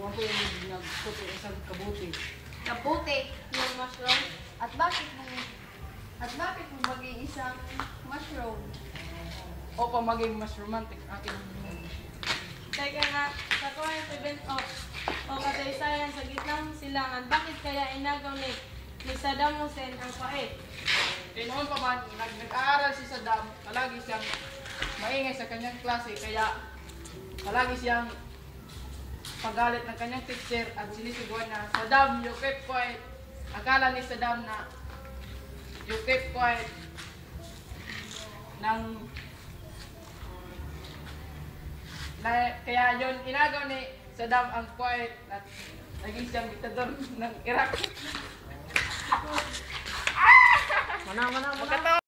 ko yung nagputi isang kabuti. Kabuti yung mushroom. At bakit mo at bakit mo maging isang mushroom? O pa maging mas romantic aking Teka nga, sa current event of o kasaysayan sa gitnang silangan, bakit kaya inagaw ni, ni Saddam Hussein ang pait? Eh, noon pa man, nag nag-aaral si Saddam, palagi siyang maingay sa kanyang klase, kaya palagi siyang pagalit ng kanyang teacher at sinisiguan na, Saddam, you keep quiet. Akala ni Saddam na you keep quiet ng na, kaya yon inagaw ni Saddam ang quiet at naging siyang diktador ng Iraq. Mana, mana, mana.